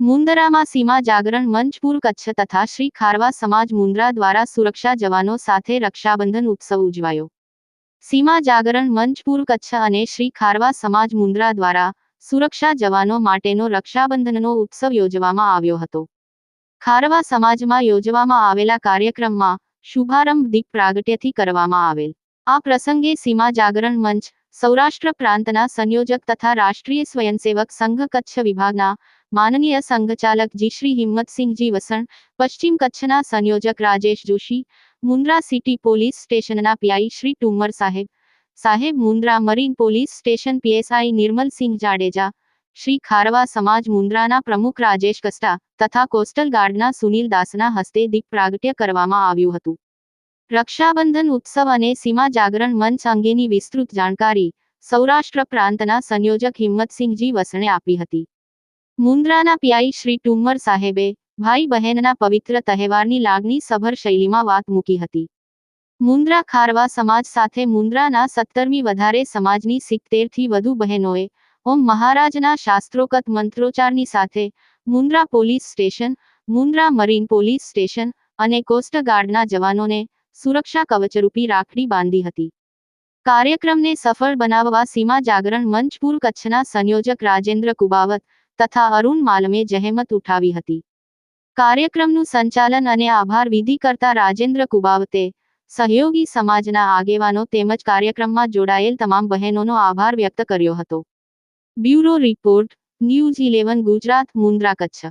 મુંદરામાં સીમા જાગરણ, મંચપુર, કચ્છ તથા શ્રી ખારવા સમાજ મુંદ્રા દ્વારા સુરક્ષા જવાનો સાથે રક્ષાબંધન ઉત્સવ ઉજવાયો. સીમા જાગરણ, મંચપુર, કચ્છ અને શ્રી ખારવા સમાજ મુંદ્રા દ્વારા સુરક્ષા જવાનો માટેનો રક્ષાબંધનનો ઉત્સવ યોજવામાં આવ્યો હતો. ખારવા સમાજમાં યોજવામાં આવેલા કાર્યક્રમમાં શુભારંભ દીપ પ્રાગટ્યથી કરવામાં આવેલ. આ પ્રસંગે સીમા જાગરણ મંચ, સૌરાષ્ટ્ર પ્રાંતના સંયોજક તથા રાષ્ટ્રીય સ્વયંસેવક સંઘ કચ્છ વિભાગના માનનીય સંઘચાલક જી શ્રી હિંમતસિંહજી વસણ, પશ્ચિમ કચ્છના સંયોજક રાજેશ જોશી, મુન્દ્રા સિટી પોલીસ સ્ટેશનના પીઆઈ શ્રી ટુમર સાહેબ સાહેબ Mundra marine police station PSI Nirmalsinh Jadeja, Shri Kharva Samaj મુન્દ્રાના પ્રમુખ રાજેશ કસ્ટા તથા કોસ્ટલ ગાર્ડના સુનિલ દાસના હસ્તે દીપ પ્રાગટ્ય કરવામાં આવ્યું હતું. રક્ષાબંધન ઉત્સવ અને સીમા જાગરણ મંચ અંગેની વિસ્તૃત જાણકારી સૌરાષ્ટ્ર પ્રાંતના સંયોજક હિંમતસિંહજી વસણે આપી હતી. મુન્દ્રાના પીઆઈ શ્રી ટુમ્મર સાહેબે ભાઈ બહેનના પવિત્ર તહેવારની લાગણી સભર શૈલીમાં વાત મૂકી હતી. મુન્દ્રા ખારવા સમાજ સાથે મુન્દ્રાના સત્તરમી વધારે સમાજની સિત્તેરથી વધુ બહેનોએ ઓમ મહારાજના શાસ્ત્રોકત મંત્રોચ્ચારની સાથે Mundra police station, Mundra marine police station અને કોસ્ટગાર્ડના જવાનોને સુરક્ષા કવચરૂપી રાખડી બાંધી હતી. કાર્યક્રમને સફળ બનાવવા સીમા જાગરણ મંચપુર કચ્છના સંયોજક રાજેન્દ્ર કુબાવત તથા અરુણ માલમે જહેમત ઉઠાવી હતી. કાર્યક્રમનું સંચાલન અને આભાર વિધિ કરતા રાજેન્દ્ર કુબાવતે સહયોગી સમાજના આગેવાનો તેમજ કાર્યક્રમમાં જોડાયેલ તમામ બહેનોનો આભાર વ્યક્ત કર્યો હતો. Bureau report, news eleven, Gujarat, Mundra, Kutch.